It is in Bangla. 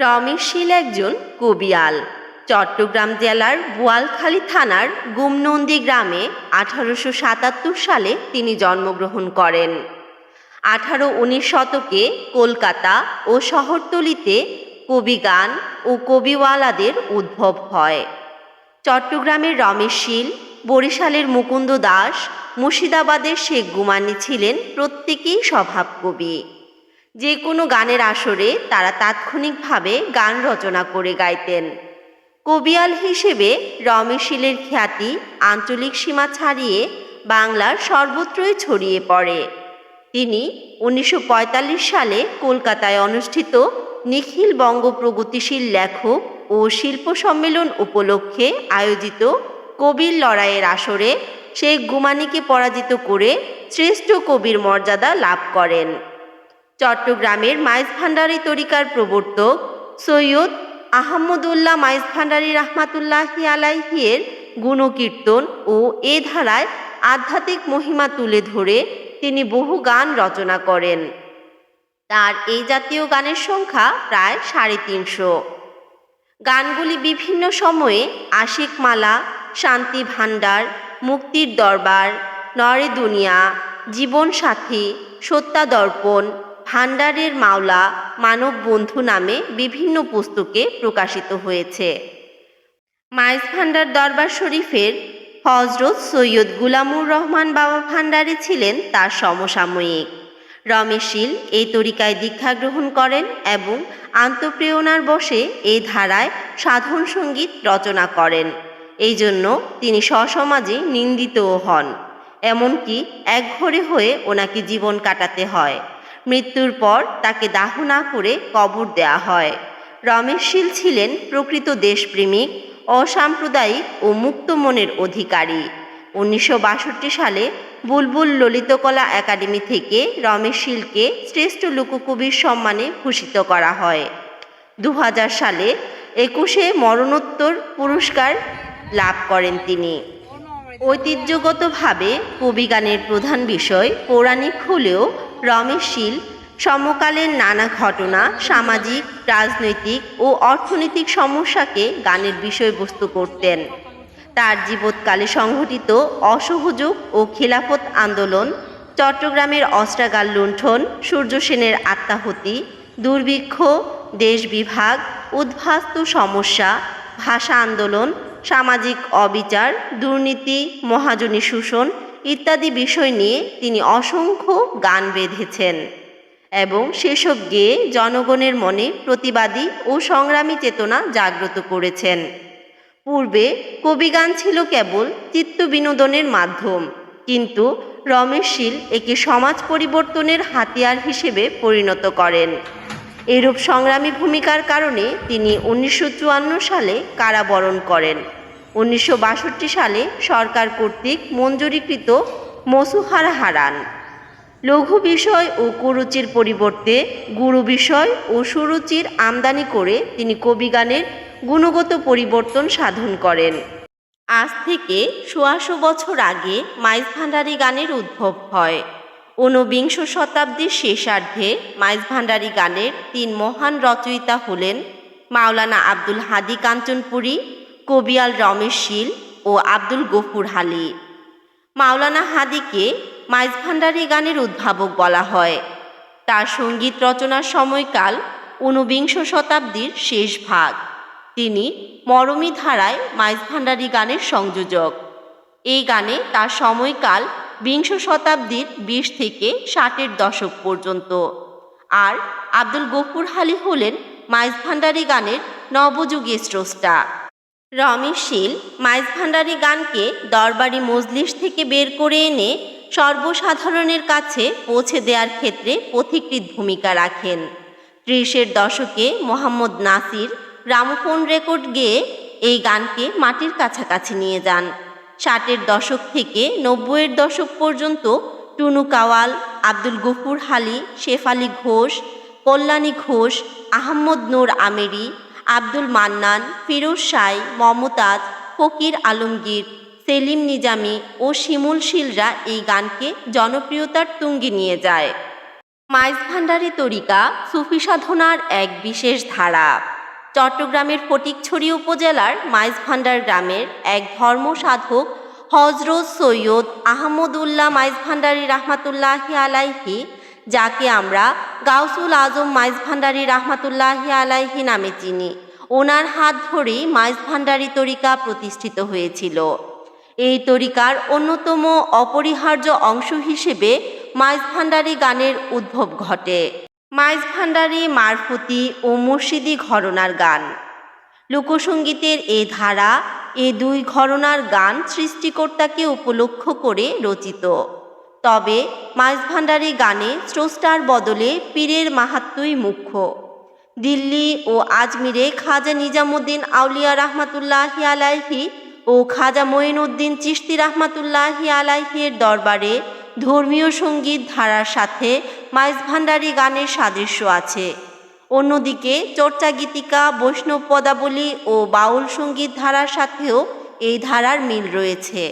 রমেশ শীল একজন কবিয়াল। চট্টগ্রাম জেলার বোয়ালখালী থানার গুমনন্দী গ্রামে আঠারোশো সাতাত্তর সালে তিনি জন্মগ্রহণ করেন। আঠারো উনিশ শতকে কলকাতা ও শহরতলিতে কবিগান ও কবিওয়ালাদের উদ্ভব হয়। চট্টগ্রামের রমেশ শীল বরিশালের মুকুন্দ দাস, মুর্শিদাবাদের শেখ গুমানি ছিলেন প্রত্যেকেই স্বভাব কবি যে কোনো গানের আসরে তারা তাৎক্ষণিকভাবে গান রচনা করে গাইতেন। কবিয়াল হিসেবে রমেশশীলের খ্যাতি আঞ্চলিক সীমা ছাড়িয়ে বাংলার সর্বত্রই ছড়িয়ে পড়ে। তিনি উনিশশো পঁয়তাল্লিশ সালে কলকাতায় অনুষ্ঠিত নিখিল বঙ্গ প্রগতিশীল লেখক ও শিল্প সম্মেলন উপলক্ষে আয়োজিত কবির লড়াইয়ের আসরে শেখ গুমানিকে পরাজিত করে শ্রেষ্ঠ কবির মর্যাদা লাভ করেন। চট্টগ্রামের মাইজ ভান্ডারী তরিকার প্রবর্তক সৈয়দ আহমদুল্লাহ মাইজ ভান্ডারী রহমাতুল্লাহি আলাইহিয়ের গুণকীর্তন ও এ ধারায় আধ্যাত্মিক মহিমা তুলে ধরে তিনি বহু গান রচনা করেন। তার এই জাতীয় গানের সংখ্যা প্রায় সাড়ে তিনশো। গানগুলি বিভিন্ন সময়ে আশিকমালা, শান্তি ভাণ্ডার, মুক্তির দরবার, নরে দুনিয়া জীবন সাথী সত্যাদর্পণ ভাণ্ডারের মাওলা মানব বন্ধু নামে বিভিন্ন পুস্তকে প্রকাশিত হয়েছে। মাইজ ভান্ডার দরবার শরীফের হজরত সৈয়দ গুলামুর রহমান বাবা ভান্ডারী ছিলেন তার সমসাময়িক। রমেশশীল এই তরিকায় দীক্ষা গ্রহণ করেন এবং আন্তঃপ্রেরণার বসে এই ধারায় সাধন সংগীত রচনা করেন। এই জন্য তিনি সসমাজে নিন্দিতও হন, এমনকি একঘরে হয়ে ওনাকে জীবন কাটাতে হয়। মৃত্যুর পর তাকে দাহ না করে কবর দেয়া হয়। রমেশশীল ছিলেন প্রকৃত দেশপ্রেমিক, অসাম্প্রদায়িক ও মুক্ত মনের অধিকারী। উনিশশো বাষট্টি সালে বুলবুল ললিতকলা একাডেমি থেকে রমেশ শীলকে শ্রেষ্ঠ লোককবির সম্মানে ভূষিত করা হয়। দু হাজার সালে একুশে মরণোত্তর পুরস্কার লাভ করেন তিনি। ঐতিহ্যগতভাবে কবিগানের প্রধান বিষয় পৌরাণিক হলেও রমেশ শীল সমকালের নানা ঘটনা, সামাজিক, রাজনৈতিক ও অর্থনৈতিক সমস্যাকে গানের বিষয়বস্তু করতেন। তার জীবৎকালে সংঘটিত অসহযোগ ও খিলাফত আন্দোলন, চট্টগ্রামের অস্ত্রাগার লুণ্ঠন, সূর্য সেনের আত্মাহুতি, দুর্ভিক্ষ, দেশ বিভাগ উদ্ভাস্ত সমস্যা, ভাষা আন্দোলন, সামাজিক অবিচার, দুর্নীতি, মহাজনী শোষণ ইত্যাদি বিষয় নিয়ে তিনি অসংখ্য গান বেঁধেছেন এবং সেসব গেয়ে জনগণের মনে প্রতিবাদী ও সংগ্রামী চেতনা জাগ্রত করেছেন। পূর্বে কবিগান ছিল কেবল চিত্ত বিনোদনের মাধ্যম, কিন্তু রমেশশীল একে সমাজ পরিবর্তনের হাতিয়ার হিসেবে পরিণত করেন। এরূপ সংগ্রামী ভূমিকার কারণে তিনি উনিশশো চুয়ান্ন সালে কারাবরণ করেন। উনিশশো বাষট্টি সালে সরকার কর্তৃক মঞ্জুরিকৃত মসুহারা হারান। লঘু বিষয় ও কুরুচির পরিবর্তে গুরু বিষয় ও সুরুচির আমদানি করে তিনি কবিগানের গুণগত পরিবর্তন সাধন করেন। আজ থেকে সোয়াশো বছর আগে মাইজ ভান্ডারী গানের উদ্ভব হয়। ঊনবিংশ শতাব্দীর শেষার্ধে মাইজ ভান্ডারী গানের তিন মহান রচয়িতা হলেন মাওলানা আব্দুল হাদি কাঞ্চনপুরী কবিয়াল রমেশ শীল ও আব্দুল গফুর হালি। মাওলানা হাদিকে মাইজ ভান্ডারী গানের উদ্ভাবক বলা হয়। তার সংগীত রচনার সময়কাল ঊনবিংশ শতাব্দীর শেষ ভাগ। তিনি মরমী ধারায় মাইজ ভান্ডারী গানের সংযোজক। এই গানে তার সময়কাল বিংশ শতাব্দীর বিশ থেকে ষাটের দশক পর্যন্ত। আর আব্দুল গফুর হালি হলেন মাইজ ভান্ডারী গানের নবযুগীয় স্রষ্টা। রমেশ শীল মাইজ ভান্ডারী গানকে দরবারি মজলিস থেকে বের করে এনে সর্বসাধারণের কাছে পৌঁছে দেওয়ার ক্ষেত্রে পথিকৃত ভূমিকা রাখেন। ত্রিশের দশকে মোহাম্মদ নাসির গ্রামোফোন রেকর্ড গেয়ে এই গানকে মাটির কাছাকাছি নিয়ে যান। ষাটের দশক থেকে নব্বইয়ের দশক পর্যন্ত টুনু কাওয়াল, আব্দুল গফুর হালি শেফালি ঘোষ, কল্যাণী ঘোষ, আহম্মদ নূর আমেরি আব্দুল মান্নান, ফিরোজ সাই মমতাজ, ফকির আলমগীর, সেলিম নিজামি ও শিমুল শীলরা এই গানকে জনপ্রিয়তার তুঙ্গে নিয়ে যায়। মাইজ ভান্ডারী তরিকা, সুফি সাধনার এক বিশেষ ধারা। চট্টগ্রামের ফটিকছড়ি উপজেলার মাইজ ভান্ডার গ্রামের এক ধর্ম সাধক হজরত সৈয়দ আহমদুল্লাহ মাইজ ভান্ডারী রাহমাতুল্লাহি আলাইহি যাকে আমরা গাউসুল আজম মাইজ ভান্ডারী রাহমাতুল্লাহি আলাইহি নামে চিনি। ওনার হাত ধরেই মাইজ ভান্ডারী তরিকা প্রতিষ্ঠিত হয়েছিল। এই তরিকার অন্যতম অপরিহার্য অংশ হিসেবে মাইজ ভান্ডারী গানের উদ্ভব ঘটে। মাইজ ভান্ডারী মারফতি ও মুর্শিদি ঘরনার গান। লোকসঙ্গীতের এ ধারা, এ দুই ঘরনার গান সৃষ্টিকর্তাকে উপলক্ষ করে রচিত। তবে মাইজ ভান্ডারী গানে স্রষ্টার বদলে পীরের মাহাত্মই মুখ্য। দিল্লি ও আজমিরে খাজা নিজামুদ্দিন আউলিয়া রহমাতুল্লাহি আলাইহি ও খাজা মঈনুদ্দিন চিশতি রহমাতুল্লাহি আলাইহির দরবারে ধর্মীয় সংগীত ধারার সাথে মাইজ ভান্ডারী গানের সাদৃশ্য আছে। অন্যদিকে চর্চা গীতিকা বৈষ্ণব পদাবলী ও বাউল সংগীত ধারার সাথেও এই ধারার মিল রয়েছে।